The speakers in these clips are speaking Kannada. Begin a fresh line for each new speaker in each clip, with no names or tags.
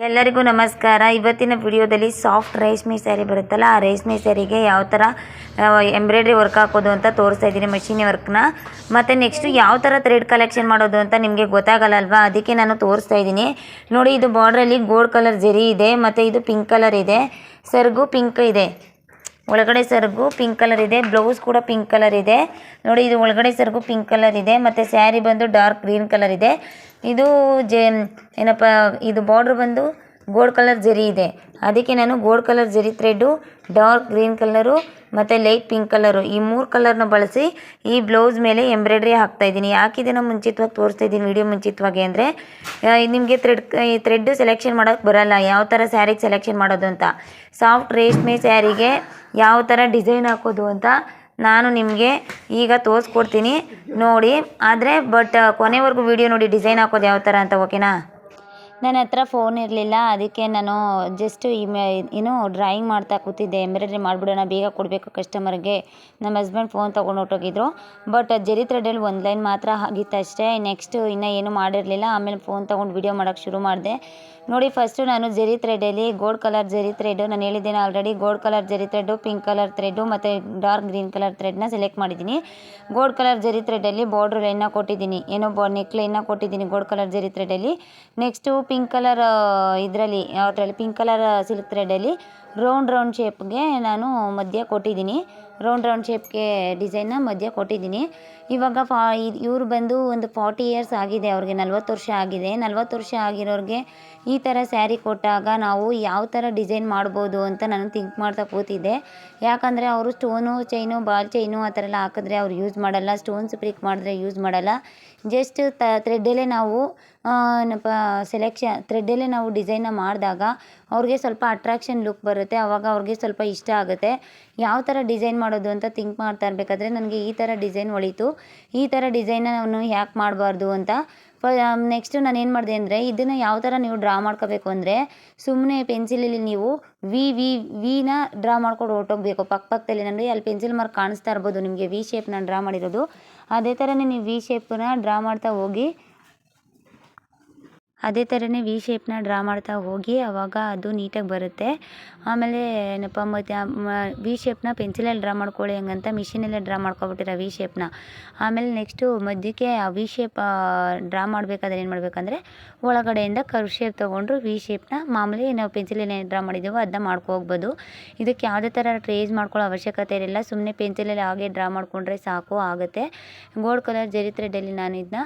ಎಲ್ಲರಿಗೂ ನಮಸ್ಕಾರ. ಇವತ್ತಿನ ವಿಡಿಯೋದಲ್ಲಿ ಸಾಫ್ಟ್ ರೇಷ್ಮೆ ಸ್ಯಾರಿ ಬರುತ್ತಲ್ಲ, ಆ ರೇಷ್ಮೆ ಸ್ಯಾರಿಗೆ ಯಾವ ಥರ ಎಂಬ್ರಾಯ್ಡ್ರಿ ವರ್ಕ್ ಹಾಕೋದು ಅಂತ ತೋರಿಸ್ತಾ ಇದ್ದೀನಿ ಮಷಿನ್ ವರ್ಕ್ನ ಮತ್ತು ನೆಕ್ಸ್ಟು ಯಾವ ಥರ ಥ್ರೆಡ್ ಕಲೆಕ್ಷನ್ ಮಾಡೋದು ಅಂತ ನಿಮಗೆ ಗೊತ್ತಾಗಲ್ಲ ಅದಕ್ಕೆ ನಾನು ತೋರಿಸ್ತಾ ಇದ್ದೀನಿ. ನೋಡಿ, ಇದು ಬಾರ್ಡ್ರಲ್ಲಿ ಗೋಲ್ಡ್ ಕಲರ್ ಜರಿ ಇದೆ, ಮತ್ತು ಇದು ಪಿಂಕ್ ಕಲರ್ ಇದೆ. ಸರ್ಗು ಪಿಂಕ್ ಇದೆ. ಒಳಗಡೆ ಸೆರಗು ಪಿಂಕ್ ಕಲರ್ ಇದೆ ಬ್ಲೌಸ್ ಕೂಡ ಪಿಂಕ್ ಕಲರ್ ಇದೆ. ನೋಡಿ, ಇದು ಒಳಗಡೆ ಸೆರಗು ಪಿಂಕ್ ಕಲರ್ ಇದೆ, ಮತ್ತು ಸ್ಯಾರಿ ಬಂದು ಡಾರ್ಕ್ ಗ್ರೀನ್ ಕಲರ್ ಇದೆ. ಇದು ಜೆ ಏನಪ್ಪ, ಇದು ಬಾರ್ಡ್ರ್ ಬಂದು ಗೋಲ್ಡ್ ಕಲರ್ ಜರಿ ಇದೆ. ಅದಕ್ಕೆ ನಾನು gold colour zari thread dark green colour ಮತ್ತು ಲೈಟ್ ಪಿಂಕ್ ಕಲರು ಈ ಮೂರು ಕಲರ್ನ ಬಳಸಿ ಈ ಬ್ಲೌಸ್ ಮೇಲೆ ಎಂಬ್ರಾಯ್ಡ್ರಿ ಹಾಕ್ತಾ ಇದ್ದೀನಿ. ಯಾಕೆ ಇದನ್ನು ಮುಂಚಿತವಾಗಿ ತೋರಿಸ್ತಾ ಇದ್ದೀನಿ ವಿಡಿಯೋ ಮುಂಚಿತವಾಗಿ ಅಂದರೆ ನಿಮಗೆ ಥ್ರೆಡ್ ಈ ಥ್ರೆಡ್ಡು ಸೆಲೆಕ್ಷನ್ ಮಾಡೋಕ್ಕೆ ಬರಲ್ಲ. ಯಾವ ಥರ ಸ್ಯಾರಿಗೆ ಸೆಲೆಕ್ಷನ್ ಮಾಡೋದು ಅಂತ. ಸಾಫ್ಟ್ ರೇಷ್ಮೆ ಸ್ಯಾರಿಗೆ ಯಾವ ಥರ ಡಿಸೈನ್ ಹಾಕೋದು ಅಂತ ನಾನು ನಿಮಗೆ ಈಗ ತೋರಿಸ್ಕೊಡ್ತೀನಿ. ನೋಡಿ, ಆದರೆ ಬಟ್ ಕೊನೆವರೆಗೂ ವಿಡಿಯೋ ನೋಡಿ ಡಿಸೈನ್ ಹಾಕೋದು ಯಾವ ಥರ ಅಂತ ಓಕೆನಾ ನನ್ನ ಹತ್ರ ಫೋನ್ ಇರಲಿಲ್ಲ, ಅದಕ್ಕೆ ನಾನು ಜಸ್ಟ್ ಇಮೆ ಏನು ಡ್ರಾಯಿಂಗ್ ಮಾಡ್ತಾ ಕೂತಿದ್ದೆ. ಎಂಬ್ರಾಯ್ಡ್ರಿ ಮಾಡಿಬಿಡೋಣ, ಬೇಗ ಕೊಡಬೇಕು ಕಸ್ಟಮರ್ಗೆ ನಮ್ಮ ಹಸ್ಬೆಂಡ್ ಫೋನ್ ತೊಗೊಂಡು ಹೊರ್ಟೋಗಿದ್ರು. ಬಟ್ ಜರಿ ತ್ರೆಡಲ್ಲಿ ಒಂದು ಲೈನ್ ಮಾತ್ರ ಆಗಿತ್ತು ಅಷ್ಟೇ. ನೆಕ್ಸ್ಟ್ ಇನ್ನೂ ಏನೂ ಮಾಡಿರಲಿಲ್ಲ. ಆಮೇಲೆ ಫೋನ್ ತೊಗೊಂಡು ವಿಡಿಯೋ ಮಾಡೋಕ್ಕೆ ಶುರು ಮಾಡಿದೆ. ನೋಡಿ ಫಸ್ಟು ನಾನು ಜರಿ ಥ್ರೆಡಲ್ಲಿ ಗೋಲ್ಡ್ ಕಲರ್ ಜರಿ ತ್ರೆಡು ನಾನು ಹೇಳಿದ್ದೇನೆ already gold colour zari thread pink colour thread ಮತ್ತು ಡಾರ್ಕ್ ಗ್ರೀನ್ ಕಲರ್ ಥ್ರೆಡ್ನ ಸೆಲೆಕ್ಟ್ ಮಾಡಿದ್ದೀನಿ. ಗೋಲ್ಡ್ ಕಲರ್ ಜರಿ ತ್ರೆಡಲ್ಲಿ ಬಾರ್ಡ್ರ್ ಲೈನ್ನ ಕೊಟ್ಟಿದ್ದೀನಿ. ಏನೋ ಬಾ ನೆಕ್ ಲೈನ್ನ ಕೊಟ್ಟಿದ್ದೀನಿ ಗೋಲ್ಡ್ ಕಲರ್ ಜರಿ ತ್ರೆಡಲ್ಲಿ ನೆಕ್ಸ್ಟು ಪಿಂಕ್ ಕಲರ್ ಇದರಲ್ಲಿ ಯಾವುದ್ರಲ್ಲಿ ಪಿಂಕ್ ಕಲರ್ ಸಿಲ್ಕ್ ಥ್ರೆಡಲ್ಲಿ ರೌಂಡ್ ರೌಂಡ್ ಶೇಪ್ಗೆ ನಾನು ಮಧ್ಯ ಕೊಟ್ಟಿದ್ದೀನಿ. ರೌಂಡ್ ರೌಂಡ್ ಶೇಪ್ಗೆ ಡಿಸೈನ್ನ ಮಧ್ಯ ಕೊಟ್ಟಿದ್ದೀನಿ. ಇವಾಗ ಫಾ ಇವ್ರು ಬಂದು ಒಂದು ಫಾರ್ಟಿ ಇಯರ್ಸ್ ಆಗಿದೆ, ಅವ್ರಿಗೆ ನಲ್ವತ್ತು ವರ್ಷ ಆಗಿದೆ. ನಲ್ವತ್ತು ವರ್ಷ ಆಗಿರೋರಿಗೆ ಈ ಥರ ಸ್ಯಾರಿ ಕೊಟ್ಟಾಗ ನಾವು ಯಾವ ಥರ ಡಿಸೈನ್ ಮಾಡ್ಬೋದು ಅಂತ ನಾನು ಥಿಂಕ್ ಮಾಡ್ತಾ ಕೂತಿದ್ದೆ. ಯಾಕಂದರೆ ಅವರು ಸ್ಟೋನು ಚೈನು ಬಾಲ್ ಚೈನು ಆ ಥರ ಎಲ್ಲ ಹಾಕಿದ್ರೆ ಅವ್ರು ಯೂಸ್ ಮಾಡಲ್ಲ ಸ್ಟೋನ್ಸ್ ಪ್ರಿಕ್ ಮಾಡಿದ್ರೆ ಯೂಸ್ ಮಾಡಲ್ಲ. ಜಸ್ಟ್ ತ ಥ್ರೆಡ್ಡಲ್ಲೇ ನಾವು ಏನಪ್ಪ ಸೆಲೆಕ್ಷನ್ ಥ್ರೆಡ್ಡಲ್ಲೇ ನಾವು ಡಿಸೈನ್ನ ಮಾಡಿದಾಗ ಅವ್ರಿಗೆ ಸ್ವಲ್ಪ ಅಟ್ರಾಕ್ಷನ್ ಲುಕ್ ಬರುತ್ತೆ ಆವಾಗ ಅವ್ರಿಗೆ ಸ್ವಲ್ಪ ಇಷ್ಟ ಆಗುತ್ತೆ. ಯಾವ ಥರ ಡಿಸೈನ್ ಮಾಡೋದು ಅಂತ ಥಿಂಕ್ ಮಾಡ್ತಾ ಇರಬೇಕಾದ್ರೆ ನನಗೆ ಈ ಥರ ಡಿಸೈನ್ ಒಳಿತು. ಈ ಥರ ಡಿಸೈನ್ನ ನಾನು ಯಾಕೆ ಮಾಡಬಾರ್ದು ಅಂತ. ಫ ನೆಕ್ಸ್ಟು ನಾನು ಏನು ಮಾಡಿದೆ ಅಂದರೆ, ಇದನ್ನು ಯಾವ ಥರ ನೀವು ಡ್ರಾ ಮಾಡ್ಕೋಬೇಕು ಅಂದರೆ ಸುಮ್ಮನೆ ಪೆನ್ಸಿಲಲ್ಲಿ ನೀವು ವಿ ವಿ ವಿನ ಡ್ರಾ ಮಾಡ್ಕೊಂಡು ಹೊರ್ಟೋಗ್ಬೇಕು. ಪಕ್ಕ ಪಕ್ಕದಲ್ಲಿ ನನಗೆ ಅಲ್ಲಿ ಪೆನ್ಸಿಲ್ ಮಾರ್ಕ್ ಕಾಣಿಸ್ತಾ ಇರ್ಬೋದು ನಿಮಗೆ ವಿ ಶೇಪ್ನ ಡ್ರಾ ಮಾಡಿರೋದು. ಅದೇ ಥರನೇ ನೀವು ವಿ ಶೇಪನ್ನ ಡ್ರಾ ಮಾಡ್ತಾ ಹೋಗಿ ಅದೇ ಥರನೇ ವಿ ಶೇಪ್ನ ಡ್ರಾ ಮಾಡ್ತಾ ಹೋಗಿ ಆವಾಗ ಅದು ನೀಟಾಗಿ ಬರುತ್ತೆ. ಆಮೇಲೆ ಏನಪ್ಪ ಮತ್ತು ವಿ ಶೇಪ್ನ ಪೆನ್ಸಿಲಲ್ಲಿ ಡ್ರಾ ಮಾಡ್ಕೊಳ್ಳಿ ಹಂಗಂತ ಮಿಷಿನಲ್ಲೇ ಡ್ರಾ ಮಾಡ್ಕೊಬಿಟ್ಟಿರೋ ವಿ ಶೇಪ್ನ ಆಮೇಲೆ ನೆಕ್ಸ್ಟು ಮಧ್ಯಕ್ಕೆ ಆ ವಿ ಶೇಪ್ ಡ್ರಾ ಮಾಡಬೇಕಾದ್ರೆ ಏನು ಮಾಡಬೇಕಂದ್ರೆ, ಒಳಗಡೆಯಿಂದ ಕರ್ವ್ ಶೇಪ್ ತೊಗೊಂಡ್ರು ವಿ ಶೇಪ್ನ ಮಾಮೂಲಿ ನಾವು ಪೆನ್ಸಿಲಲ್ಲಿ ಡ್ರಾ ಮಾಡಿದ್ದೀವೋ ಅದನ್ನ ಮಾಡ್ಕೊ ಹೋಗ್ಬೋದು. ಇದಕ್ಕೆ ಯಾವುದೇ ಥರ ಟ್ರೇಸ್ ಮಾಡ್ಕೊಳ್ಳೋ ಅವಶ್ಯಕತೆ ಇರಲಿಲ್ಲ. ಸುಮ್ಮನೆ ಪೆನ್ಸಿಲಲ್ಲಿ ಹಾಗೆ ಡ್ರಾ ಮಾಡಿಕೊಂಡ್ರೆ ಸಾಕು, ಆಗುತ್ತೆ. ಗೋಲ್ಡ್ ಕಲರ್ ಜರಿ ಥ್ರೆಡಲ್ಲಿ ನಾನು ಇದನ್ನ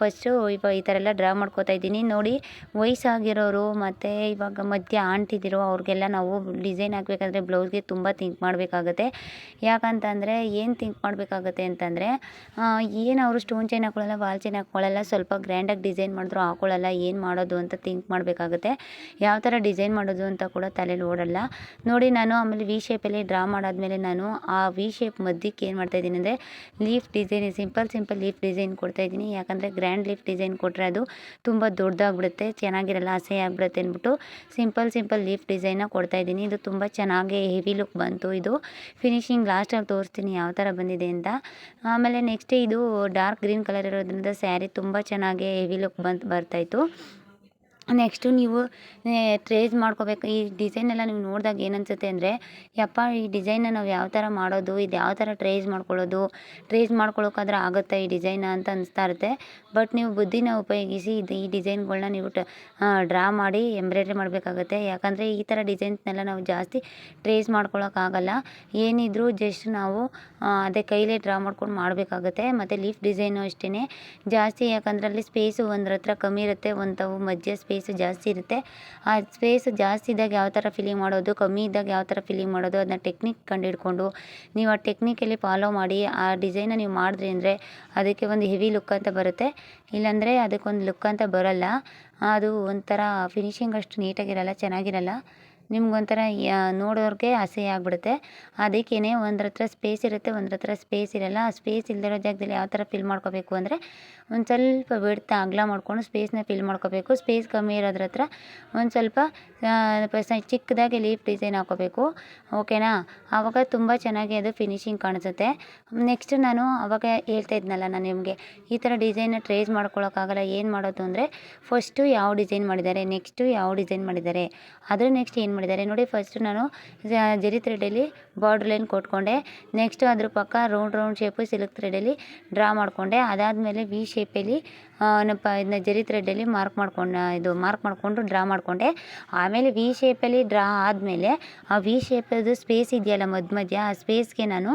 ಫಸ್ಟು ಈ ಥರ ಎಲ್ಲ ಡ್ರಾ ಮಾಡ್ಕೋತಾ ಇದ್ದೀನಿ. ನೋಡಿ ವಯಸ್ಸಾಗಿರೋರು ಮತ್ತು ಇವಾಗ ಮಧ್ಯ ಆಂಟಿದಿರೋ, ಅವ್ರಿಗೆಲ್ಲ ನಾವು ಡಿಸೈನ್ ಹಾಕಬೇಕಾದ್ರೆ ಬ್ಲೌಸ್ಗೆ ತುಂಬ ಥಿಂಕ್ ಮಾಡಬೇಕಾಗತ್ತೆ. ಯಾಕಂತಂದರೆ ಏನು ಥಿಂಕ್ ಮಾಡಬೇಕಾಗತ್ತೆ ಅಂತಂದರೆ ಏನು ಅವರು ಸ್ಟೋನ್ ಚೈನ್ ಹಾಕೊಳ್ಳಲ್ಲ, ವಾಲ್ ಚೈನ್ ಹಾಕೊಳ್ಳಲ್ಲ, ಸ್ವಲ್ಪ ಗ್ರ್ಯಾಂಡಾಗಿ ಡಿಸೈನ್ ಮಾಡಿದ್ರು ಹಾಕೊಳ್ಳಲ್ಲ, ಏನು ಮಾಡೋದು ಅಂತ ಥಿಂಕ್ ಮಾಡಬೇಕಾಗತ್ತೆ. ಯಾವ ಥರ ಡಿಸೈನ್ ಮಾಡೋದು ಅಂತ ಕೂಡ ತಲೆಯಲ್ಲಿ ಓಡಲ್ಲ. ನೋಡಿ ನಾನು ಆಮೇಲೆ ವಿ ಶೇಪಲ್ಲಿ ಡ್ರಾ ಮಾಡಾದಮೇಲೆ ನಾನು ಆ ವಿ ಶೇಪ್ ಮಧ್ಯಕ್ಕೆ ಏನು ಮಾಡ್ತಾಯಿದ್ದೀನಿ ಅಂದರೆ leaf design simple simple leaf design ಕೊಡ್ತಾಯಿದ್ದೀನಿ ಯಾಕಂದರೆ ಗ್ರ್ಯಾಂಡ್ ಲೀಫ್ ಡಿಸೈನ್ ಕೊಟ್ಟರೆ ಅದು ತುಂಬ ದೊಡ್ಡದಾಗ್ಬಿಡುತ್ತೆ ಚೆನ್ನಾಗಿರಲ್ಲ ಅಸಹ್ಯ ಆಗ್ಬಿಡುತ್ತೆ ಅಂದ್ಬಿಟ್ಟು ಸಿಂಪಲ್ ಸಿಂಪಲ್ ಲೀಫ್ ಡಿಸೈನ್ನ ಕೊಡ್ತಾಯಿದ್ದೀನಿ ಇದು ತುಂಬ ಚೆನ್ನಾಗಿ ಹೆವಿ ಲುಕ್ ಬಂತು ಇದು. ಫಿನಿಶಿಂಗ್ ಲಾಸ್ಟಲ್ಲಿ ತೋರಿಸ್ತೀನಿ ಯಾವ ಥರ ಬಂದಿದೆ ಅಂತ. ಆಮೇಲೆ ನೆಕ್ಸ್ಟ್ ಇದು ಡಾರ್ಕ್ ಗ್ರೀನ್ ಕಲರ್ ಇರೋದ್ರಿಂದ ಸ್ಯಾರಿ ತುಂಬ ಚೆನ್ನಾಗಿ ಹೆವಿ ಲುಕ್ ಬಂತು ಬರ್ತಾಯಿತ್ತು ನೆಕ್ಸ್ಟು ನೀವು ಟ್ರೇಸ್ ಮಾಡ್ಕೋಬೇಕು. ಈ ಡಿಸೈನೆಲ್ಲ ನೀವು ನೋಡಿದಾಗ ಏನು ಅನಿಸುತ್ತೆ ಅಂದರೆ, ಯಪ್ಪ, ಈ ಡಿಸೈನ್ನ ನಾವು ಯಾವ ಥರ ಮಾಡೋದು, ಇದು ಯಾವ ಥರ ಟ್ರೇಸ್ ಮಾಡ್ಕೊಳ್ಳೋದು ಟ್ರೇಸ್ ಮಾಡ್ಕೊಳ್ಳೋಕ್ಕಾದ್ರೆ ಆಗುತ್ತಾ ಈ ಡಿಸೈನ ಅಂತ ಅನಿಸ್ತಾ ಇರುತ್ತೆ. ಬಟ್ ನೀವು ಬುದ್ಧಿನ ಉಪಯೋಗಿಸಿ ಇದು ಈ ಡಿಸೈನ್ಗಳನ್ನ ನೀವು ಡ್ರಾ ಮಾಡಿ ಎಂಬ್ರಾಯ್ಡ್ರಿ ಮಾಡಬೇಕಾಗತ್ತೆ. ಯಾಕಂದರೆ ಈ ಥರ ಡಿಸೈನ್ಸ್ನೆಲ್ಲ ನಾವು ಜಾಸ್ತಿ ಟ್ರೇಸ್ ಮಾಡ್ಕೊಳ್ಳೋಕ್ಕಾಗಲ್ಲ ಏನಿದ್ರೂ ಜಸ್ಟ್ ನಾವು ಅದೇ ಕೈಲೇ ಡ್ರಾ ಮಾಡ್ಕೊಂಡು ಮಾಡಬೇಕಾಗತ್ತೆ. ಮತ್ತು ಲೀಫ್ ಡಿಸೈನು ಅಷ್ಟೇ ಜಾಸ್ತಿ ಯಾಕಂದ್ರೆ ಅಲ್ಲಿ ಸ್ಪೇಸು ಒಂದ್ರ ಹತ್ರ ಕಮ್ಮಿ ಇರುತ್ತೆ, ಒಂದು ತಾವು ಮಧ್ಯ ಸ್ಪೇಸು ಜಾಸ್ತಿ ಇರುತ್ತೆ. ಆ ಸ್ಪೇಸ್ ಜಾಸ್ತಿ ಇದ್ದಾಗ ಯಾವ ಥರ ಫಿಲ್ಲಿಂಗ್ ಮಾಡೋದು, ಕಮ್ಮಿ ಇದ್ದಾಗ ಯಾವ ಥರ ಫಿಲ್ಲಿಂಗ್ ಮಾಡೋದು ಅದನ್ನ ಟೆಕ್ನಿಕ್ ಕಂಡುಹಿಡ್ಕೊಂಡು ನೀವು ಆ ಟೆಕ್ನಿಕಲ್ಲಿ ಫಾಲೋ ಮಾಡಿ, ಆ ಡಿಸೈನನ್ನು ನೀವು ಮಾಡಿದ್ರಿ ಅಂದರೆ ಅದಕ್ಕೆ ಒಂದು ಹೆವಿ ಲುಕ್ ಅಂತ ಬರುತ್ತೆ. ಇಲ್ಲಾಂದರೆ ಅದಕ್ಕೊಂದು ಲುಕ್ ಅಂತ ಬರೋಲ್ಲ. ಅದು ಒಂಥರ ಫಿನಿಶಿಂಗ್ ಅಷ್ಟು ನೀಟಾಗಿರಲ್ಲ ಚೆನ್ನಾಗಿರಲ್ಲ. ನಿಮ್ಗೊಂಥರ ನೋಡೋರಿಗೆ ಅಸಹ್ಯ ಆಗಿಬಿಡುತ್ತೆ. ಅದಕ್ಕೇ ಒಂದ್ರ ಹತ್ರ ಸ್ಪೇಸ್ ಇರುತ್ತೆ ಒಂದ್ರ ಹತ್ರ ಸ್ಪೇಸ್ ಇರಲ್ಲ. ಆ ಸ್ಪೇಸ್ ಇಲ್ದಿರೋ ಜಾಗದಲ್ಲಿ ಯಾವ ಥರ ಫಿಲ್ ಮಾಡ್ಕೋಬೇಕು ಅಂದರೆ, ಒಂದು ಸ್ವಲ್ಪ ಬಿಡ್ತ ಅಗಲ ಮಾಡಿಕೊಂಡು ಸ್ಪೇಸ್ನ ಫಿಲ್ ಮಾಡ್ಕೋಬೇಕು. ಸ್ಪೇಸ್ ಕಮ್ಮಿ ಇರೋದ್ರ ಹತ್ರ ಒಂದು ಸ್ವಲ್ಪ ಚಿಕ್ಕದಾಗಿ ಲೀಫ್ ಡಿಸೈನ್ ಹಾಕೋಬೇಕು. ಓಕೆನಾ ಆವಾಗ ತುಂಬ ಚೆನ್ನಾಗಿ ಅದು ಫಿನಿಶಿಂಗ್ ಕಾಣಿಸುತ್ತೆ. ನೆಕ್ಸ್ಟ್ ನಾನು ಆವಾಗ ಹೇಳ್ತಾ ಇದ್ನಲ್ಲ ನಾನು ನಿಮಗೆ, ಈ ಥರ ಡಿಸೈನ್ನ ಟ್ರೇಸ್ ಮಾಡ್ಕೊಳ್ಳೋಕ್ಕಾಗಲ್ಲ ಏನು ಮಾಡೋದು ಅಂದರೆ ಫಸ್ಟು ಯಾವ ಡಿಸೈನ್ ಮಾಡಿದ್ದಾರೆ ನೆಕ್ಸ್ಟು ಯಾವ ಡಿಸೈನ್ ಮಾಡಿದ್ದಾರೆ. ಅದರ ನೆಕ್ಸ್ಟ್ ಏನು ಮಾಡಿದ್ದಾರೆ. ನೋಡಿ ಫಸ್ಟ್ ನಾನು ಜರಿ ಥ್ರೆಡಲ್ಲಿ ಬಾರ್ಡ್ರ್ ಲೈನ್ ಕೊಟ್ಕೊಂಡೆ. ನೆಕ್ಸ್ಟು ಅದ್ರ ಪಕ್ಕ ರೌಂಡ್ ರೌಂಡ್ ಶೇಪು ಸಿಲ್ಕ್ ಥ್ರೆಡಲ್ಲಿ ಡ್ರಾ ಮಾಡಿಕೊಂಡೆ. ಅದಾದಮೇಲೆ ವಿ ಶೇಪಲ್ಲಿ ಏನಪ್ಪ, ಇದನ್ನ ಜರಿ ಥ್ರೆಡಲ್ಲಿ ಮಾರ್ಕ್ ಮಾಡ್ಕೊಂಡು ಇದು ಮಾರ್ಕ್ ಮಾಡಿಕೊಂಡು ಡ್ರಾ ಮಾಡಿಕೊಂಡೆ. ಆಮೇಲೆ ವಿ ಶೇಪಲ್ಲಿ ಡ್ರಾ ಆದಮೇಲೆ ಆ ವಿ ಶೇಪದು ಸ್ಪೇಸ್ ಇದೆಯಲ್ಲ ಮಧ್ಯ ಮಧ್ಯ, ಆ ಸ್ಪೇಸ್ಗೆ ನಾನು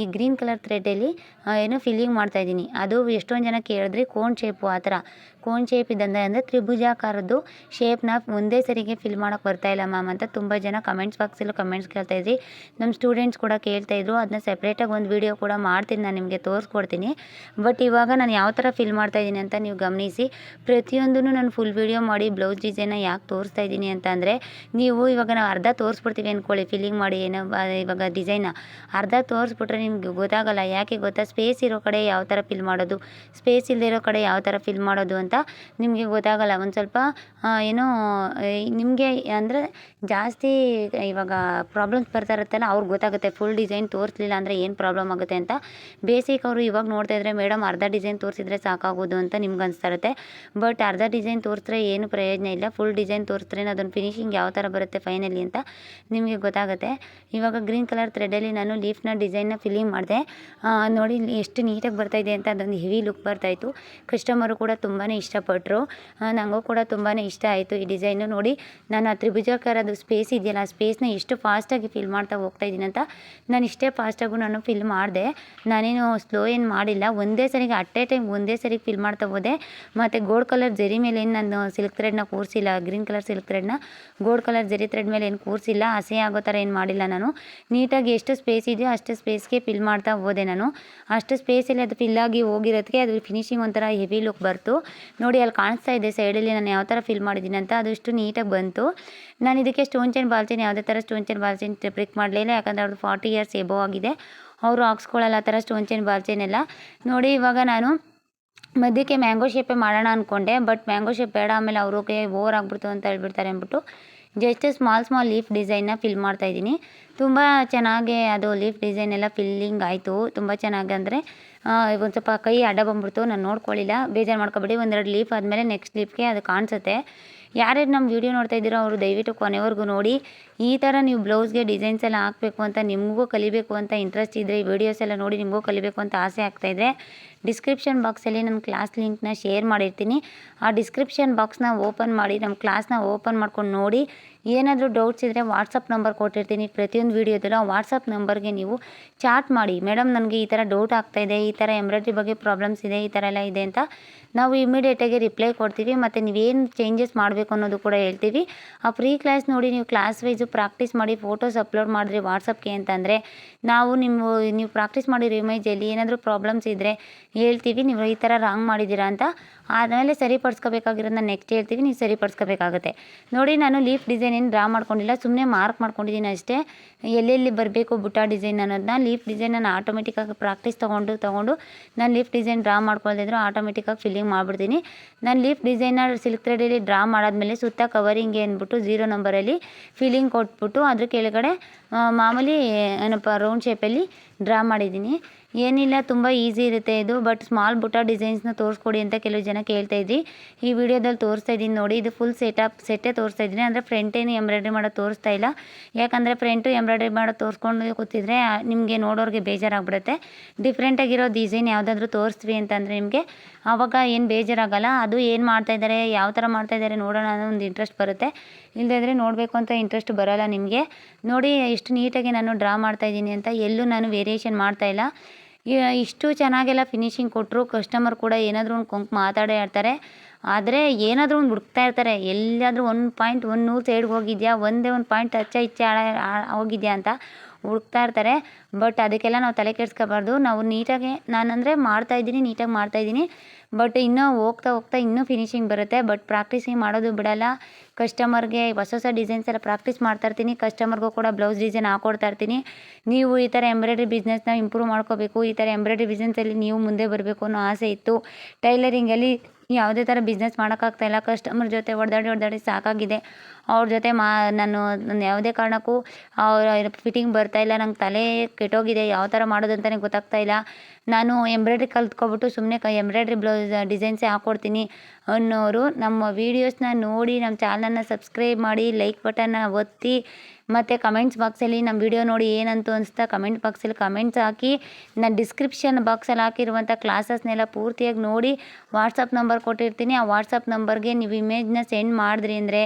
ಈ ಗ್ರೀನ್ ಕಲರ್ ಥ್ರೆಡಲ್ಲಿ ಏನು ಫಿಲ್ಲಿಂಗ್ ಮಾಡ್ತಾಯಿದ್ದೀನಿ ಅದು ಎಷ್ಟೊಂದು ಜನ ಕೇಳಿದ್ರಿ ಕೋನ್ ಶೇಪು ಆ ಥರ. ಕೋನ್ ಶೇಪ್ ಇದ್ದಂಗೆ ಅಂದರೆ ತ್ರಿಭುಜಾಕಾರದ್ದು ಶೇಪ್ನ ಒಂದೇ ಸರಿಗೆ ಫಿಲ್ ಮಾಡೋಕ್ಕೆ ಇಲ್ಲ ಮ್ಯಾಮ್ ಅಂತ ತುಂಬ ಜನ ಕಮೆಂಟ್ಸ್ ಬಾಕ್ಸಲ್ಲೂ ಕಮೆಂಟ್ಸ್ ಕೇಳ್ತಾಯಿದ್ರಿ ನಮ್ಮ ಸ್ಟೂಡೆಂಟ್ಸ್ ಕೂಡ ಕೇಳ್ತಾಯಿದ್ರು ಅದನ್ನ ಸಪ್ರೇಟಾಗಿ ಒಂದು ವೀಡಿಯೋ ಕೂಡ ಮಾಡ್ತೀನಿ ನಾನು ನಿಮಗೆ ತೋರಿಸ್ಕೊಡ್ತೀನಿ. ಬಟ್ ಇವಾಗ ನಾನು ಯಾವ ಥರ ಫಿಲ್ ಮಾಡ್ತಾ ಇದ್ದೀನಿ ಅಂತ ನೀವು ಗಮನಿಸಿ. ಪ್ರತಿಯೊಂದೂ ನಾನು ಫುಲ್ ವೀಡಿಯೋ ಮಾಡಿ ಬ್ಲೌಸ್ ಡಿಸೈನ್ ಯಾಕೆ ತೋರಿಸ್ತಾ ಇದ್ದೀನಿ ಅಂತ ಅಂದರೆ ನೀವು ಇವಾಗ ನಾವು ಅರ್ಧ ತೋರಿಸ್ಬಿಡ್ತೀವಿ ಅಂದ್ಕೊಳ್ಳಿ ಫಿಲ್ಲಿಂಗ್ ಮಾಡಿ ಏನೋ ಇವಾಗ ಡಿಸೈನ ಅರ್ಧ ತೋರಿಸ್ಬಿಟ್ರೆ ನಿಮ್ಗೆ ಗೊತ್ತಾಗಲ್ಲ. ಯಾಕೆ ಗೊತ್ತಾ? ಸ್ಪೇಸ್ ಇರೋ ಕಡೆ ಯಾವ ಥರ ಫಿಲ್ ಮಾಡೋದು? ಸ್ಪೇಸ್ ಇಲ್ಲದೆ ಇರೋ ಕಡೆ ಯಾವ ಥರ ಫಿಲ್ ಮಾಡೋದು ಅಂತ ನಿಮಗೆ ಗೊತ್ತಾಗಲ್ಲ. ಒಂದು ಸ್ವಲ್ಪ ಏನೋ ನಿಮಗೆ ಅಂದರೆ ಜಾಸ್ತಿ ಇವಾಗ ಪ್ರಾಬ್ಲಮ್ಸ್ ಬರ್ತಾ ಇರುತ್ತಲ್ಲ, ಅವ್ರಿಗೆ ಗೊತ್ತಾಗುತ್ತೆ. ಫುಲ್ ಡಿಸೈನ್ ತೋರಿಸ್ಲಿಲ್ಲ ಅಂದರೆ ಏನು ಪ್ರಾಬ್ಲಮ್ ಆಗುತ್ತೆ ಅಂತ. ಬೇಸಿಕ್ ಅವರು ಇವಾಗ ನೋಡ್ತಾ ಇದ್ರೆ ಮೇಡಮ್ ಅರ್ಧ ಡಿಸೈನ್ ತೋರಿಸಿದ್ರೆ ಸಾಕಾಗೋದು ಅಂತ ನಿಮ್ಗೆ ಅನಿಸ್ತಾ ಇರುತ್ತೆ. ಬಟ್ ಅರ್ಧ ಡಿಸೈನ್ ತೋರಿಸಿದ್ರೆ ಏನು ಪ್ರಯೋಜನ ಇಲ್ಲ. ಫುಲ್ ಡಿಸೈನ್ ತೋರಿಸಿದ್ರೆ ಅದನ್ನು ಫಿನಿಶಿಂಗ್ ಯಾವ ಥರ ಬರುತ್ತೆ ಫೈನಲಿ ಅಂತ ನಿಮಗೆ ಗೊತ್ತಾಗುತ್ತೆ. ಇವಾಗ ಗ್ರೀನ್ ಕಲರ್ ಥ್ರೆಡಲ್ಲಿ ನಾನು ಲೀಫ್ನ ಡಿಸೈನ್ನ ಫಿಲ್ಲಿಂಗ್ ಮಾಡಿದೆ. ನೋಡಿ, ಎಷ್ಟು ನೀಟಾಗಿ ಬರ್ತಾಯಿದೆ ಅಂತ ಅದೊಂದು ಹೆವಿ ಲುಕ್ ಬರ್ತಾಯಿತ್ತು ಕಸ್ಟಮರು ಕೂಡ ತುಂಬಾ ಇಷ್ಟಪಟ್ಟರು ನನಗೂ ಕೂಡ ತುಂಬಾ ಇಷ್ಟ ಆಯಿತು ಈ ಡಿಸೈನು ನೋಡಿ. ನಾನು ಆ ತ್ರಿಭುಜಾಕಾರದ ಸ್ಪೇಸ್ ಇದೆಯಲ್ಲ, ಆ ಸ್ಪೇಸ್ನ ಎಷ್ಟು ಫಾಸ್ಟಾಗಿ ಫಿಲ್ ಮಾಡ್ತಾ ಹೋಗ್ತಾ ಇದ್ದೀನಿ ಅಂತ. ನಾನು ಇಷ್ಟೇ ಫಾಸ್ಟಾಗೂ ನಾನು ಫಿಲ್ ಮಾಡಿದೆ. ನಾನೇನು ಸ್ಲೋ ಏನು ಮಾಡಿಲ್ಲ. ಒಂದೇ ಸರಿಗೆ ಅಟ್ ಎ ಟೈಮ್ ಒಂದೇ ಸರಿಗೆ ಫಿಲ್ ಮಾಡ್ತಾ ಹೋದೆ. ಮತ್ತು ಗೋಲ್ಡ್ ಕಲರ್ ಜರಿ ಮೇಲೆ ಏನು ನಾನು ಸಿಲ್ಕ್ ಥ್ರೆಡ್ನ ಕೂರಿಸಿಲ್ಲ ಗ್ರೀನ್ ಕಲರ್ ಸಿಲ್ಕ್ ಥ್ರೆಡ್ನ ಗೋಲ್ಡ್ ಕಲರ್ ಜರಿ ಥ್ರೆಡ್ ಮೇಲೆ ಏನು ಕೂರಿಸಿಲ್ಲ, ಹಸೆ ಆಗೋ ಥರ ಏನು ಮಾಡಿಲ್ಲ ನಾನು. ನೀಟಾಗಿ ಎಷ್ಟು ಸ್ಪೇಸ್ ಇದೆಯೋ ಅಷ್ಟು ಸ್ಪೇಸ್ಗೆ ಫಿಲ್ ಮಾಡ್ತಾ ಹೋದೆ ನಾನು. ಅಷ್ಟು ಸ್ಪೇಸಲ್ಲಿ ಅದು ಫಿಲ್ಲಾಗಿ ಹೋಗಿರೋದಕ್ಕೆ ಅದು ಫಿನಿಶಿಂಗ್ ಒಂಥರ ಹೆವಿ ಲುಕ್ ಬರ್ತು. ನೋಡಿ, ಅಲ್ಲಿ ಕಾಣಿಸ್ತಾ ಇದೆ ಸೈಡಲ್ಲಿ ನಾನು ಯಾವ ಥರ ಫಿಲ್ ಮಾಡಿದ್ದೀನಿ ಅಂತ. ಅದಷ್ಟು ನೀಟಾಗಿ ಬಂತು. ನಾನು ಇದಕ್ಕೆ ಸ್ಟೋನ್ ಚೈನ್ ಬಾಲ್ ಚೈನ್ ಯಾವುದೇ ಥರ stone chain ball chain break ಮಾಡಲಿಲ್ಲ ಯಾಕಂದರೆ ಅವ್ರದ್ದು ಫಾರ್ಟಿ ಇಯರ್ಸ್ ಎಬೋ ಆಗಿದೆ. ಅವರು ಹಾಕ್ಸ್ಕೊಳ್ಳಲ್ಲ ಆ ಥರ ಸ್ಟೋನ್ ಚೈನ್ ಬಾಲ್ ಚೈನ್ ಎಲ್ಲ. ನೋಡಿ, ಇವಾಗ ನಾನು ಮಧ್ಯಕ್ಕೆ ಮ್ಯಾಂಗೋ ಶೇಪೇ ಮಾಡೋಣ ಅಂದ್ಕೊಂಡೆ ಬಟ್ ಮ್ಯಾಂಗೋ ಶೇಪ್ ಬೇಡ, ಆಮೇಲೆ ಅವ್ರಿಗೆ ಓವರ್ ಆಗ್ಬಿಡ್ತು ಅಂತ ಹೇಳ್ಬಿಡ್ತಾರೆ ಅಂದ್ಬಿಟ್ಟು ಜಸ್ಟ್ ಸ್ಮಾಲ್ ಸ್ಮಾಲ್ ಲೀಫ್ ಡಿಸೈನ್ನ ಫಿಲ್ ಮಾಡ್ತಾಯಿದ್ದೀನಿ ತುಂಬ ಚೆನ್ನಾಗಿ ಅದು ಲೀಫ್ ಡಿಸೈನ್ ಎಲ್ಲ ಫಿಲ್ಲಿಂಗ್ ಆಯಿತು. ತುಂಬ ಚೆನ್ನಾಗಿ ಅಂದರೆ ಒಂದು ಸ್ವಲ್ಪ ಕೈ ಅಡ್ಡ ಬಂದ್ಬಿಡ್ತು, ನಾನು ನೋಡ್ಕೊಳ್ಳಿಲ್ಲ. ಬೇಜಾರು ಮಾಡ್ಕೊಬೇಡಿ, ಒಂದೆರಡು ಲೀಫ್ ಆದಮೇಲೆ ನೆಕ್ಸ್ಟ್ ಲೀಫ್ಗೆ ಅದು ಕಾಣಿಸುತ್ತೆ. ಯಾರ್ಯಾರು ನಮ್ಮ ವೀಡಿಯೋ ನೋಡ್ತಾ ಇದ್ದೀರೋ ಅವರು ದಯವಿಟ್ಟು ಕೊನೆವರೆಗೂ ನೋಡಿ. ಈ ಥರ ನೀವು ಬ್ಲೌಸ್ಗೆ ಡಿಸೈನ್ಸ್ ಎಲ್ಲ ಹಾಕಬೇಕು ಅಂತ ನಿಮಗೂ ಕಲಿಬೇಕು ಅಂತ ಇಂಟ್ರೆಸ್ಟ್ ಇದ್ದರೆ ಈ ವಿಡಿಯೋಸ್ ಎಲ್ಲ ನೋಡಿ ನಿಮಗೂ ಕಲಿಬೇಕು ಅಂತ ಆಸೆ ಆಗ್ತಾಯಿದ್ರೆ ಡಿಸ್ಕ್ರಿಪ್ಷನ್ ಬಾಕ್ಸಲ್ಲಿ ನನ್ನ ಕ್ಲಾಸ್ ಲಿಂಕ್ನ ಶೇರ್ ಮಾಡಿರ್ತೀನಿ. ಆ ಡಿಸ್ಕ್ರಿಪ್ಷನ್ ಬಾಕ್ಸ್ನ ಓಪನ್ ಮಾಡಿ, ನಮ್ಮ ಕ್ಲಾಸ್ನ ಓಪನ್ ಮಾಡ್ಕೊಂಡು ನೋಡಿ. ಏನಾದರೂ ಡೌಟ್ಸ್ ಇದ್ದರೆ ವಾಟ್ಸಪ್ ನಂಬರ್ ಕೊಟ್ಟಿರ್ತೀನಿ. ಪ್ರತಿಯೊಂದು ವೀಡಿಯೋದಲ್ಲೂ ಆ ವಾಟ್ಸಪ್ ನಂಬರ್ಗೆ ನೀವು ಚಾಟ್ ಮಾಡಿ. ಮೇಡಮ್, ನನಗೆ ಈ ಥರ ಡೌಟ್ ಆಗ್ತಾಯಿದೆ ಈ ಥರ ಎಂಬ್ರಾಯ್ಡ್ರಿ ಬಗ್ಗೆ ಪ್ರಾಬ್ಲಮ್ಸ್ ಇದೆ, ಈ ಥರ ಎಲ್ಲ ಇದೆ ಅಂತ ನಾವು ಇಮಿಡಿಯೇಟಾಗಿ ರಿಪ್ಲೈ ಕೊಡ್ತೀವಿ, ಮತ್ತು ನೀವೇನು ಚೇಂಜಸ್ ಮಾಡಬೇಕು ಅನ್ನೋದು ಕೂಡ ಹೇಳ್ತೀವಿ. ಆ ಫ್ರೀ ಕ್ಲಾಸ್ ನೋಡಿ ನೀವು ಕ್ಲಾಸ್ ವೈಸು ಪ್ರಾಕ್ಟೀಸ್ ಮಾಡಿ ಫೋಟೋಸ್ ಅಪ್ಲೋಡ್ ಮಾಡಿದ್ರಿ ವಾಟ್ಸಪ್ಗೆ ಅಂತಂದರೆ, ನಾವು ನಿಮ್ಮ ನೀವು ಪ್ರಾಕ್ಟೀಸ್ ಮಾಡಿರೋ ಇಮೇಜಲ್ಲಿ ಏನಾದರೂ ಪ್ರಾಬ್ಲಮ್ಸ್ ಇದ್ದರೆ ಹೇಳ್ತೀವಿ, ನೀವು ಈ ಥರ ರಾಂಗ್ ಮಾಡಿದ್ದೀರಾ ಅಂತ. ಆದಮೇಲೆ ಸರಿಪಡಿಸ್ಕೋಬೇಕಾಗಿರೋದನ್ನ ನೆಕ್ಸ್ಟ್ ಹೇಳ್ತೀವಿ, ನೀವು ಸರಿಪಡಿಸ್ಕೋಬೇಕಾಗುತ್ತೆ. ನೋಡಿ ನಾನು ಲೀಫ್ ಡಿಸೈನ್ ಏನು ಡ್ರಾ ಮಾಡ್ಕೊಂಡಿಲ್ಲ ಸುಮ್ಮನೆ ಮಾರ್ಕ್ ಮಾಡ್ಕೊಂಡಿದ್ದೀನಿ ಅಷ್ಟೇ. ಎಲ್ಲೆಲ್ಲಿ ಬರಬೇಕು ಬುಟ್ಟ ಡಿಸೈನ್ ಅನ್ನೋದನ್ನ ಲೀಫ್ ಡಿಸೈನ್ ನಾನು ಆಟೋಮೆಟಿಕ್ಕಾಗಿ ಪ್ರಾಕ್ಟೀಸ್ ತೊಗೊಂಡು ತೊಗೊಂಡು ನಾನು ಲೀಫ್ ಡಿಸೈನ್ ಡ್ರಾ ಮಾಡ್ಕೊಳ್ದಿದ್ರು ಆಟೋಮೆಟಿಕ್ಕಾಗಿ ಫಿಲ್ಲಿಂಗ್ ಮಾಡಿಬಿಡ್ತೀನಿ. ನಾನು ಲೀಫ್ ಡಿಸೈನರ್ ಸಿಲ್ಕ್ ಥ್ರೆಡಲ್ಲಿ ಡ್ರಾ ಮಾಡಾದ್ಮೇಲೆ ಸುತ್ತ ಕವರಿಂಗ್ ಅಂದ್ಬಿಟ್ಟು ಜೀರೋ ನಂಬರಲ್ಲಿ ಫೀಲಿಂಗ್ ಕೊಟ್ಬಿಟ್ಟು ಅದ್ರ ಕೆಳಗಡೆ ಮಾಮೂಲಿ ಏನಪ್ಪ ರೌಂಡ್ ಶೇಪಲ್ಲಿ ಡ್ರಾ ಮಾಡಿದ್ದೀನಿ. ಏನಿಲ್ಲ, ತುಂಬ ಈಸಿ ಇರುತ್ತೆ ಇದು, ಬಟ್ ಸ್ಮಾಲ್ ಬುಟ್ಟ ಡಿಸೈನ್ಸ್ನ ತೋರಿಸ್ಕೊಡಿ ಅಂತ ಕೆಲವು ಜನ ಕೇಳ್ತಾ ಇದ್ರಿ ಈ ವಿಡಿಯೋದಲ್ಲಿ ತೋರಿಸ್ತಾ ಇದ್ದೀನಿ ನೋಡಿ, ಇದು ಫುಲ್ ಸೆಟಪ್ ಸೆಟ್ಟೇ ತೋರಿಸ್ತಾ ಇದ್ದೀನಿ. ಅಂದರೆ ಫ್ರಂಟ್ ಏನು ಎಂಬ್ರಾಯ್ಡ್ರಿ ಮಾಡೋದು ತೋರಿಸ್ತಾ ಇಲ್ಲ. ಯಾಕಂದರೆ ಫ್ರಂಟು ಎಂಬ್ರಾಯ್ಡ್ರಿ ಮಾಡೋದು ತೋರಿಸ್ಕೊಂಡು ಕೂತಿದ್ರೆ ನಿಮಗೆ ನೋಡೋರಿಗೆ ಬೇಜಾರಾಗ್ಬಿಡುತ್ತೆ. ಡಿಫ್ರೆಂಟಾಗಿರೋ ಡಿಸೈನ್ ಯಾವುದಾದ್ರೂ ತೋರಿಸ್ತೀವಿ ಅಂತಂದರೆ ನಿಮಗೆ. ಆವಾಗ ಏನು ಬೇಜಾರಾಗಲ್ಲ. ಅದು ಏನು ಮಾಡ್ತಾ ಇದ್ದಾರೆ ಯಾವ ಥರ ಮಾಡ್ತಾ ಇದ್ದಾರೆ ನೋಡೋಣ ಅನ್ನೋ ಒಂದು ಇಂಟ್ರೆಸ್ಟ್ ಬರುತ್ತೆ. ಇಲ್ಲದಿದ್ರೆ ನೋಡಬೇಕು ಅಂತ ಇಂಟ್ರೆಸ್ಟ್ ಬರೋಲ್ಲ ನಿಮಗೆ. ನೋಡಿ, ಎಷ್ಟು ನೀಟಾಗಿ ನಾನು ಡ್ರಾ ಮಾಡ್ತಾ ಇದ್ದೀನಿ ಅಂತ ಎಲ್ಲೂ ನಾನು ವೇರಿಯೇಷನ್ ಮಾಡ್ತಾ ಇಲ್ಲ. ಇಷ್ಟು ಚೆನ್ನಾಗೆಲ್ಲ ಫಿನಿಶಿಂಗ್ ಕೊಟ್ಟರು ಕಸ್ಟಮರ್ ಕೂಡ ಏನಾದರೂ ಒಂದು ಕೊಂಕು ಮಾತಾಡೇ ಇರ್ತಾರೆ. ಆದರೆ ಏನಾದರೂ ಒಂದು ಹುಡುಕ್ತಾ ಇರ್ತಾರೆ. ಎಲ್ಲಾದರೂ ಒಂದು ಪಾಯಿಂಟ್ ಒಂದು ನೂರು ಸೈಡ್ಗೆ ಹೋಗಿದೆಯಾ? ಒಂದೇ ಒಂದು ಪಾಯಿಂಟ್ ಹಚ್ಚ ಇಚ್ಚೆ ಹೋಗಿದೆಯಾ ಅಂತ ಹುಡುಕ್ತಾ ಇರ್ತಾರೆ. ಬಟ್ ಅದಕ್ಕೆಲ್ಲ ನಾವು ತಲೆ ಕೆಡಿಸ್ಕೋಬಾರ್ದು. ನಾವು ನೀಟಾಗಿ ನಾನಂದರೆ ಮಾಡ್ತಾಯಿದ್ದೀನಿ ನೀಟಾಗಿ ಮಾಡ್ತಾಯಿದ್ದೀನಿ ಬಟ್ ಇನ್ನೂ ಹೋಗ್ತಾ ಹೋಗ್ತಾ ಇನ್ನೂ ಫಿನಿಶಿಂಗ್ ಬರುತ್ತೆ. ಬಟ್ ಪ್ರಾಕ್ಟೀಸಿಂಗ್ ಮಾಡೋದು ಬಿಡಲ್ಲ. ಕಸ್ಟಮರ್ಗೆ ಹೊಸ ಹೊಸ ಡಿಸೈನ್ಸ್ ಎಲ್ಲ ಪ್ರಾಕ್ಟೀಸ್ ಮಾಡ್ತಾ ಇರ್ತೀನಿ. ಕಸ್ಟಮರ್ಗೂ ಕೂಡ ಬ್ಲೌಸ್ ಡಿಸೈನ್ ಹಾಕ್ಕೊಡ್ತಾ ಇರ್ತೀನಿ. ನೀವು ಈ ಥರ ಎಂಬ್ರಾಯ್ಡ್ರಿ ಬಿಸ್ನೆಸ್ನ ಇಂಪ್ರೂವ್ ಮಾಡ್ಕೋಬೇಕು. ಈ ಥರ ಎಂಬ್ರಾಯ್ಡ್ರಿ ಬಿಸ್ನೆಸ್ಸಲ್ಲಿ ನೀವು ಮುಂದೆ ಬರಬೇಕು ಅನ್ನೋ ಆಸೆ ಇತ್ತು. ಟೈಲರಿಂಗಲ್ಲಿ ಯಾವುದೇ ಥರ ಬಿಸ್ನೆಸ್ ಮಾಡೋಕ್ಕಾಗ್ತಾ ಇಲ್ಲ. ಕಸ್ಟಮರ್ ಜೊತೆ ಹೊಡೆದಾಡಿ ಹೊಡೆದಾಡಿ ಸಾಕಾಗಿದೆ. ಅವ್ರ ಜೊತೆ ಮಾ, ನಾನು ನಾನು ಯಾವುದೇ ಕಾರಣಕ್ಕೂ ಅವ್ರ ಫಿಟ್ಟಿಂಗ್ ಬರ್ತಾಯಿಲ್ಲ ನಂಗೆ ತಲೆ ಕೆಟ್ಟೋಗಿದೆ. ಯಾವ ಥರ ಮಾಡೋದು ಅಂತಲೇ ಗೊತ್ತಾಗ್ತಾ ಇಲ್ಲ. ನಾನು ಎಂಬ್ರಾಯ್ಡ್ರಿ ಕಲ್ತ್ಕೊಬಿಟ್ಟು ಸುಮ್ಮನೆ ಕ ಎಂಬ್ರಾಯ್ಡ್ರಿ ಬ್ಲೌಸ್ ಡಿಸೈನ್ಸೇ ಹಾಕ್ಕೊಡ್ತೀನಿ ಅನ್ನೋರು ನಮ್ಮ ವೀಡಿಯೋಸ್ನ ನೋಡಿ, ನಮ್ಮ ಚಾನಲ್ನ ಸಬ್ಸ್ಕ್ರೈಬ್ ಮಾಡಿ ಲೈಕ್ ಬಟನ್ನ ಒತ್ತಿ, ಮತ್ತು ಕಮೆಂಟ್ಸ್ ಬಾಕ್ಸಲ್ಲಿ ನಮ್ಮ ವಿಡಿಯೋ ನೋಡಿ ಏನಂತು ಅನಿಸ್ತಾ ಕಮೆಂಟ್ ಬಾಕ್ಸಲ್ಲಿ ಕಮೆಂಟ್ಸ್ ಹಾಕಿ, ನಾನು ಡಿಸ್ಕ್ರಿಪ್ಷನ್ ಬಾಕ್ಸಲ್ಲಿ ಹಾಕಿರುವಂಥ ಕ್ಲಾಸಸ್ನೆಲ್ಲ ಪೂರ್ತಿಯಾಗಿ ನೋಡಿ ವಾಟ್ಸಪ್ ನಂಬರ್ ಕೊಟ್ಟಿರ್ತೀನಿ. ಆ ವಾಟ್ಸಪ್ ನಂಬರ್ಗೆ ನೀವು ಇಮೇಜ್ನ ಸೆಂಡ್ ಮಾಡಿದ್ರಿ ಅಂದರೆ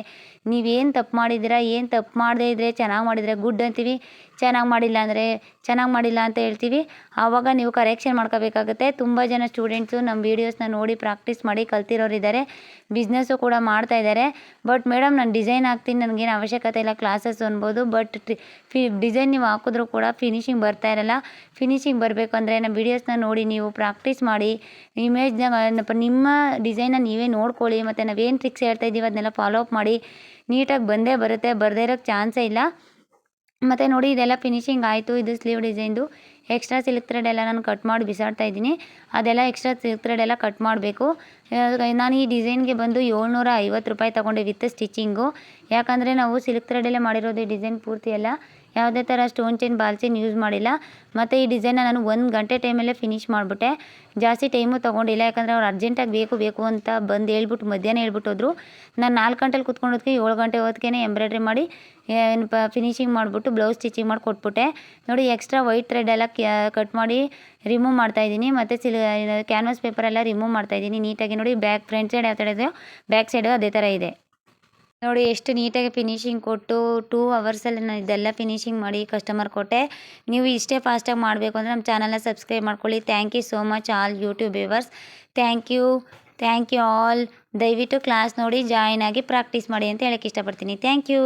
ನೀವೇನು ತಪ್ಪು ಮಾಡಿದ್ದೀರಾ, ಏನು ತಪ್ಪು ಮಾಡದೇ ಇದ್ದರೆ ಚೆನ್ನಾಗಿ ಮಾಡಿದರೆ ಗುಡ್ ಅಂತೀವಿ, ಚೆನ್ನಾಗಿ ಮಾಡಿಲ್ಲ ಅಂದರೆ ಚೆನ್ನಾಗಿ ಮಾಡಿಲ್ಲ ಅಂತ ಹೇಳ್ತೀವಿ. ಆವಾಗ ನೀವು ಕರೆಕ್ಷನ್ ಮಾಡ್ಕೋಬೇಕಾಗುತ್ತೆ. ತುಂಬ ಜನ ಸ್ಟೂಡೆಂಟ್ಸು ನಮ್ಮ ವೀಡಿಯೋಸ್ನ ನೋಡಿ ಪ್ರಾಕ್ಟೀಸ್ ಮಾಡಿ ಕಲ್ತಿರೋರಿದ್ದಾರೆ. ಬಿಸ್ನೆಸ್ಸು ಕೂಡ ಮಾಡ್ತಾ ಇದ್ದಾರೆ. ಬಟ್ ಮೇಡಮ್ ನಾನು ಡಿಸೈನ್ ಹಾಕ್ತೀನಿ. ನನಗೇನು ಅವಶ್ಯಕತೆ ಇಲ್ಲ. ಕ್ಲಾಸಸ್ ಅನ್ಬೋದು. ಬಟ್ ಡಿಸೈನ್ ನೀವು ಹಾಕಿದ್ರೂ ಕೂಡ ಫಿನಿಶಿಂಗ್ ಬರ್ತಾ ಇರಲ್ಲ. ಫಿನಿಶಿಂಗ್ ಬರಬೇಕು ಅಂದರೆ ನಮ್ಮ ವೀಡಿಯೋಸ್ನ ನೋಡಿ, ನೀವು ಪ್ರಾಕ್ಟೀಸ್ ಮಾಡಿ. ಇಮೇಜ್ನ ನಿಮ್ಮ ಡಿಸೈನ್ನ ನೀವೇ ನೋಡ್ಕೊಳ್ಳಿ. ಮತ್ತು ನಾವೇನು ಟ್ರಿಕ್ಸ್ ಹೇಳ್ತಾ ಇದ್ದೀವಿ ಅದನ್ನೆಲ್ಲ ಫಾಲೋ ಅಪ್ ಮಾಡಿ. ನೀಟಾಗಿ ಬಂದೇ ಬರುತ್ತೆ. ಬರದೇ ಇರೋಕ್ಕೆ ಚಾನ್ಸೇ ಇಲ್ಲ. ಮತ್ತು ನೋಡಿ, ಇದೆಲ್ಲ ಫಿನಿಶಿಂಗ್ ಆಯಿತು. ಇದು ಸ್ಲೀವ್ ಡಿಸೈನ್ದು ಎಕ್ಸ್ಟ್ರಾ ಸಿಲ್ಕ್ ಥ್ರೆಡ್ ಎಲ್ಲ ನಾನು ಕಟ್ ಮಾಡಿ ಬಿಸಾಡ್ತಾ ಇದ್ದೀನಿ. ಅದೆಲ್ಲ ಎಕ್ಸ್ಟ್ರಾ ಸಿಲ್ಕ್ ಥ್ರೆಡ್ ಎಲ್ಲ ಕಟ್ ಮಾಡಬೇಕು. ನಾನು ಈ ಡಿಸೈನ್ಗೆ ಬಂದು ಏಳ್ನೂರ ಐವತ್ತು ರೂಪಾಯಿ ತೊಗೊಂಡೆ ವಿತ್ ಸ್ಟಿಚಿಂಗು ಯಾಕಂದರೆ ನಾವು ಸಿಲ್ಕ್ ಥ್ರೆಡಲ್ಲೇ ಮಾಡಿರೋದು ಈ ಡಿಸೈನ್ ಪೂರ್ತಿ ಎಲ್ಲ ಯಾವುದೇ ಥರ ಸ್ಟೋನ್ ಚೈನ್ ಬಾಲ್ ಯೂಸ್ ಮಾಡಿಲ್ಲ. ಮತ್ತು ಈ ಡಿಸೈನ್ನ ನಾನು ಒಂದು ಗಂಟೆ ಟೈಮಲ್ಲೇ ಫಿನಿಶ್ ಮಾಡಿಬಿಟ್ಟೆ. ಜಾಸ್ತಿ ಟೈಮು ತೊಗೊಂಡಿಲ್ಲ. ಯಾಕಂದರೆ ಅವ್ರು ಅರ್ಜೆಂಟಾಗಿ ಬೇಕು ಬೇಕು ಅಂತ ಬಂದು ಹೇಳ್ಬಿಟ್ಟು, ಮಧ್ಯಾಹ್ನ ಹೇಳ್ಬಿಟ್ಟೋದ್ರು ನಾನು ನಾಲ್ಕು ಗಂಟೆಲಿ ಕುತ್ಕೊಂಡೋದಕ್ಕೆ ಏಳು ಗಂಟೆ ಹೊತ್ತಿಗೆ ಎಂಬ್ರಾಯ್ಡ್ರಿ ಮಾಡಿ ಫಿನಿಶಿಂಗ್ ಮಾಡಿಬಿಟ್ಟು ಬ್ಲೌಸ್ ಸ್ಟಿಚಿಂಗ್ ಮಾಡಿ ಕೊಟ್ಬಿಟ್ಟೆ. ನೋಡಿ ಎಕ್ಸ್ಟ್ರಾ ವೈಟ್ ಥ್ರೆಡ್ ಎಲ್ಲ ಕಟ್ ಮಾಡಿ ರಿಮೂವ್ ಮಾಡ್ತಾಯಿದ್ದೀನಿ ಮತ್ತು ಸಿಲ್ ಕ್ಯಾನ್ವಾಸ್ ಪೇಪರೆಲ್ಲ ರಿಮೂವ್ ಮಾಡ್ತಾಯಿದ್ದೀನಿ ನೀಟಾಗಿ ನೋಡಿ ಬ್ಯಾಕ್ ಫ್ರಂಟ್ ಸೈಡ್ ಯಾವ ಥರ ಇದೆಯೋ ಬ್ಯಾಕ್ ಸೈಡು ಅದೇ ಥರ ಇದೆ. ನೋಡಿ, ಎಷ್ಟು ನೀಟಾಗಿ ಫಿನಿಶಿಂಗ್ ಕೊಟ್ಟು ಟೂ ಅವರ್ಸಲ್ಲಿ ನಾನು ಇದೆಲ್ಲ ಫಿನಿಶಿಂಗ್ ಮಾಡಿ ಕಸ್ಟಮರ್ ಕೊಟ್ಟೆ. ನೀವು ಇಷ್ಟೇ ಫಾಸ್ಟಾಗಿ ಮಾಡಬೇಕು ಅಂದರೆ ನಮ್ಮ ಚಾನಲ್ನ ಸಬ್ಸ್ಕ್ರೈಬ್ ಮಾಡ್ಕೊಳ್ಳಿ. Thank you so much all YouTube viewers thank you thank you all ದಯವಿಟ್ಟು ಕ್ಲಾಸ್ ನೋಡಿ ಜಾಯ್ನ್ ಆಗಿ ಪ್ರಾಕ್ಟೀಸ್ ಮಾಡಿ ಅಂತ ಹೇಳಕ್ಕೆ ಇಷ್ಟಪಡ್ತೀನಿ. Thank you